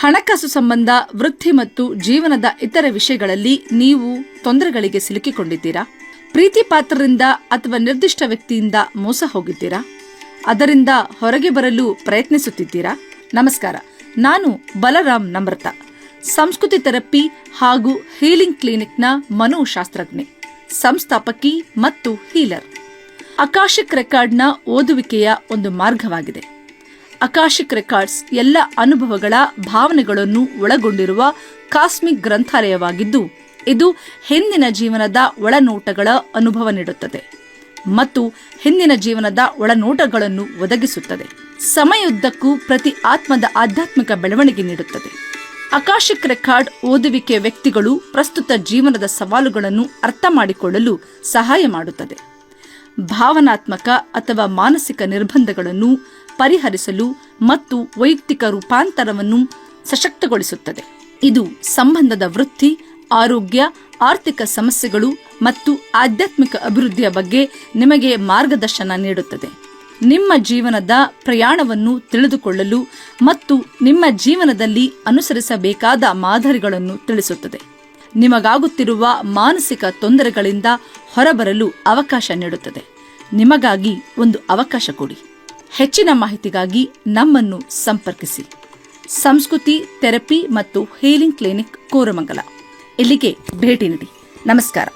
ಹಣಕಾಸು ಸಂಬಂಧ, ವೃತ್ತಿ ಮತ್ತು ಜೀವನದ ಇತರ ವಿಷಯಗಳಲ್ಲಿ ನೀವು ತೊಂದರೆಗಳಿಗೆ ಸಿಲುಕಿಕೊಂಡಿದ್ದೀರಾ? ಪ್ರೀತಿ ಪಾತ್ರರಿಂದ ಅಥವಾ ನಿರ್ದಿಷ್ಟ ವ್ಯಕ್ತಿಯಿಂದ ಮೋಸ ಹೋಗಿದ್ದೀರಾ? ಅದರಿಂದ ಹೊರಗೆ ಬರಲು ಪ್ರಯತ್ನಿಸುತ್ತಿದ್ದೀರಾ? ನಮಸ್ಕಾರ, ನಾನು ಬಲರಾಮ್ ನಮ್ರತ, ಸಂಸ್ಕೃತಿ ಥೆರಪಿ ಹಾಗೂ ಹೀಲಿಂಗ್ ಕ್ಲಿನಿಕ್ನ ಮನೋಶಾಸ್ತ್ರಜ್ಞೆ ಸಂಸ್ಥಾಪಕಿ ಮತ್ತು ಹೀಲರ್. ಅಕಾಶಿಕ್ ರೆಕಾರ್ಡ್ನ ಓದುವಿಕೆಯ ಒಂದು ಮಾರ್ಗವಾಗಿದೆ. ಅಕಾಶಿಕ್ ರೆಕಾರ್ಡ್ಸ್ ಎಲ್ಲ ಅನುಭವಗಳ ಭಾವನೆಗಳನ್ನು ಒಳಗೊಂಡಿರುವ ಕಾಸ್ಮಿಕ್ ಗ್ರಂಥಾಲಯವಾಗಿದ್ದು, ಇದು ಹಿಂದಿನ ಜೀವನದ ಒಳನೋಟಗಳ ಅನುಭವ ನೀಡುತ್ತದೆ ಮತ್ತು ಹಿಂದಿನ ಜೀವನದ ಒಳನೋಟಗಳನ್ನು ಒದಗಿಸುತ್ತದೆ. ಸಮಯುದ್ದಕ್ಕೂ ಪ್ರತಿ ಆತ್ಮದ ಆಧ್ಯಾತ್ಮಿಕ ಬೆಳವಣಿಗೆ ನೀಡುತ್ತದೆ. ಅಕಾಶಿಕ್ ರೆಕಾರ್ಡ್ ಓದುವಿಕೆ ವ್ಯಕ್ತಿಗಳು ಪ್ರಸ್ತುತ ಜೀವನದ ಸವಾಲುಗಳನ್ನು ಅರ್ಥ ಮಾಡಿಕೊಳ್ಳಲು ಸಹಾಯ ಮಾಡುತ್ತದೆ. ಭಾವನಾತ್ಮಕ ಅಥವಾ ಮಾನಸಿಕ ನಿರ್ಬಂಧಗಳನ್ನು ಪರಿಹರಿಸಲು ಮತ್ತು ವೈಯಕ್ತಿಕ ರೂಪಾಂತರವನ್ನು ಸಶಕ್ತಗೊಳಿಸುತ್ತದೆ. ಇದು ಸಂಬಂಧದ ವೃತ್ತಿ, ಆರೋಗ್ಯ, ಆರ್ಥಿಕ ಸಮಸ್ಯೆಗಳು ಮತ್ತು ಆಧ್ಯಾತ್ಮಿಕ ಅಭಿವೃದ್ಧಿಯ ಬಗ್ಗೆ ನಿಮಗೆ ಮಾರ್ಗದರ್ಶನ ನೀಡುತ್ತದೆ. ನಿಮ್ಮ ಜೀವನದ ಪ್ರಯಾಣವನ್ನು ತಿಳಿದುಕೊಳ್ಳಲು ಮತ್ತು ನಿಮ್ಮ ಜೀವನದಲ್ಲಿ ಅನುಸರಿಸಬೇಕಾದ ಮಾದರಿಗಳನ್ನು ತಿಳಿಸುತ್ತದೆ. ನಿಮಗಾಗುತ್ತಿರುವ ಮಾನಸಿಕ ತೊಂದರೆಗಳಿಂದ ಹೊರಬರಲು ಅವಕಾಶ ನೀಡುತ್ತದೆ. ನಿಮಗಾಗಿ ಒಂದು ಅವಕಾಶ ಕೊಡಿ. ಹೆಚ್ಚಿನ ಮಾಹಿತಿಗಾಗಿ ನಮ್ಮನ್ನು ಸಂಪರ್ಕಿಸಿ. ಸಂಸ್ಕೃತಿ ಥೆರಪಿ ಮತ್ತು ಹೀಲಿಂಗ್ ಕ್ಲಿನಿಕ್ ಕೋರಮಂಗಲ. ಇಲ್ಲಿಗೆ ಭೇಟಿ ನೀಡಿ. ನಮಸ್ಕಾರ.